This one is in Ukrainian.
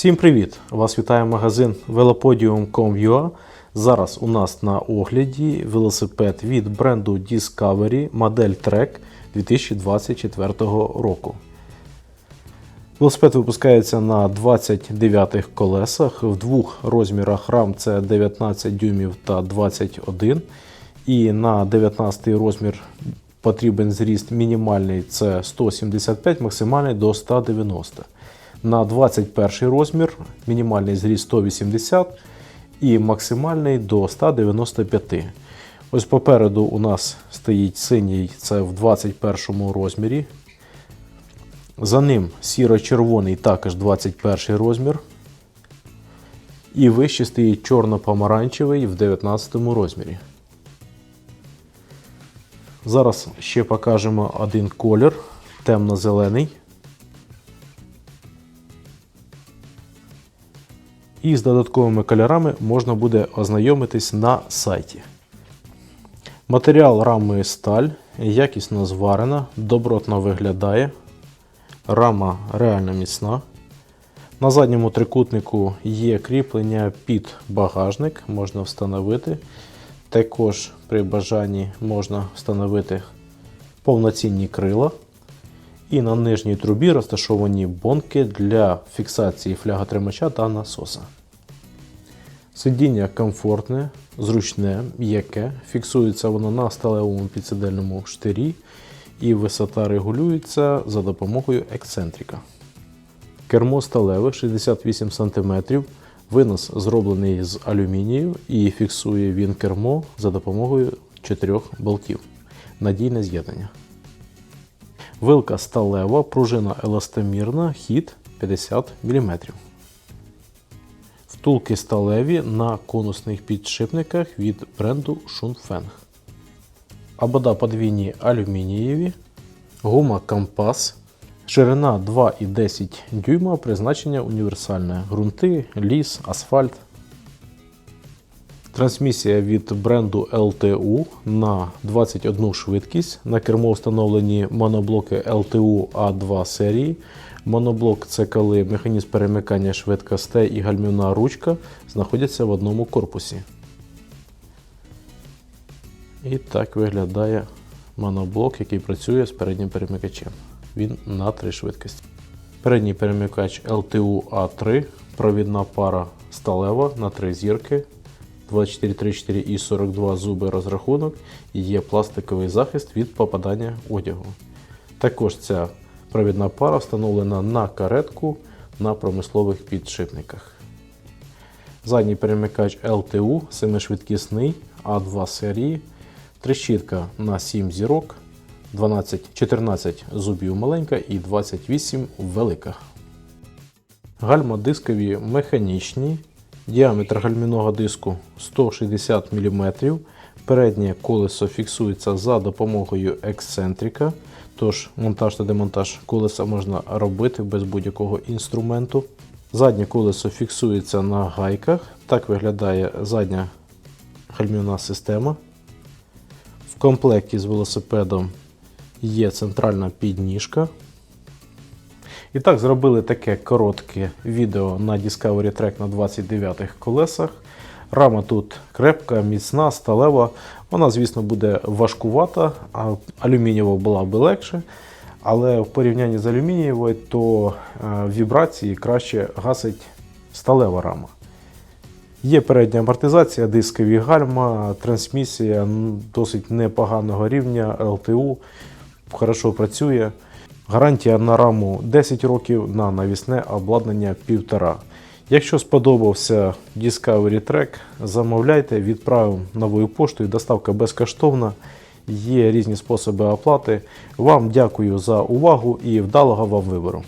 Всім привіт! Вас вітає магазин velopodium.com.ua. Зараз у нас на огляді велосипед від бренду Discovery модель Trek 2024 року. Велосипед випускається на 29 колесах в двох розмірах рам це 19 дюймів та 21. І на 19 розмір потрібен зріст мінімальний це 175, максимальний до 190. На 21 розмір мінімальний зріст 180 і максимальний до 195. Ось попереду у нас стоїть синій, це в 21 розмірі. За ним сіро-червоний також 21 розмір. І вище стоїть чорно-помаранчевий в 19 розмірі. Зараз ще покажемо один колір темно-зелений. І з додатковими кольорами можна буде ознайомитись на сайті. Матеріал рами сталь, якісно зварена, добротно виглядає. Рама реально міцна. На задньому трикутнику є кріплення під багажник, можна встановити. Також при бажанні можна встановити повноцінні крила. І на нижній трубі розташовані бонки для фіксації фляготримача та насоса. Сидіння комфортне, зручне, м'яке. Фіксується воно на сталевому підсидельному штирі і висота регулюється за допомогою ексцентрика. Кермо сталеве 68 см. Винос зроблений з алюмінію і фіксує він кермо за допомогою чотирьох болтів. Надійне з'єднання. Вилка сталева, пружина еластомірна, хід 50 мм. Втулки сталеві на конусних підшипниках від бренду Schunfeng. Обода подвійні алюмінієві. Гума компас. Ширина 2,10 дюйма, призначення універсальне. Грунти, ліс, асфальт. Трансмісія від бренду LTU на 21 швидкість. На кермо встановлені моноблоки LTU A2 серії. Моноблок це коли механізм перемикання швидкостей і гальмівна ручка знаходяться в одному корпусі. І так виглядає моноблок, який працює з переднім перемикачем. Він на три швидкості. Передній перемикач LTU A3, провідна пара сталева на три зірки. 2434 і 42 зуби розрахунок і є пластиковий захист від попадання одягу. Також ця провідна пара встановлена на каретку на промислових підшипниках. Задній перемикач LTU 7-швидкісний А2 серії, трещітка на 7 зірок, 12, 14 зубів маленька і 28 велика. Гальма дискові механічні. Діаметр гальмівного диску 160 мм. Переднє колесо фіксується за допомогою ексцентрика. Тож монтаж та демонтаж колеса можна робити без будь-якого інструменту. Заднє колесо фіксується на гайках. Так виглядає задня гальмівна система. В комплекті з велосипедом є центральна підніжка. І так, зробили таке коротке відео на Discovery Trek на 29 колесах. Рама тут крепка, міцна, сталева. Вона, звісно, буде важкувата, а алюмінієва була би легше. Але в порівнянні з алюмінієвою, то вібрації краще гасить сталева рама. Є передня амортизація, дискові гальма, трансмісія досить непоганого рівня, ЛТУ, хорошо працює. Гарантія на раму 10 років, на навісне обладнання 1,5. Якщо сподобався Discovery Track, замовляйте, відправимо новою поштою, доставка безкоштовна. Є різні способи оплати. Вам дякую за увагу і вдалого вам вибору.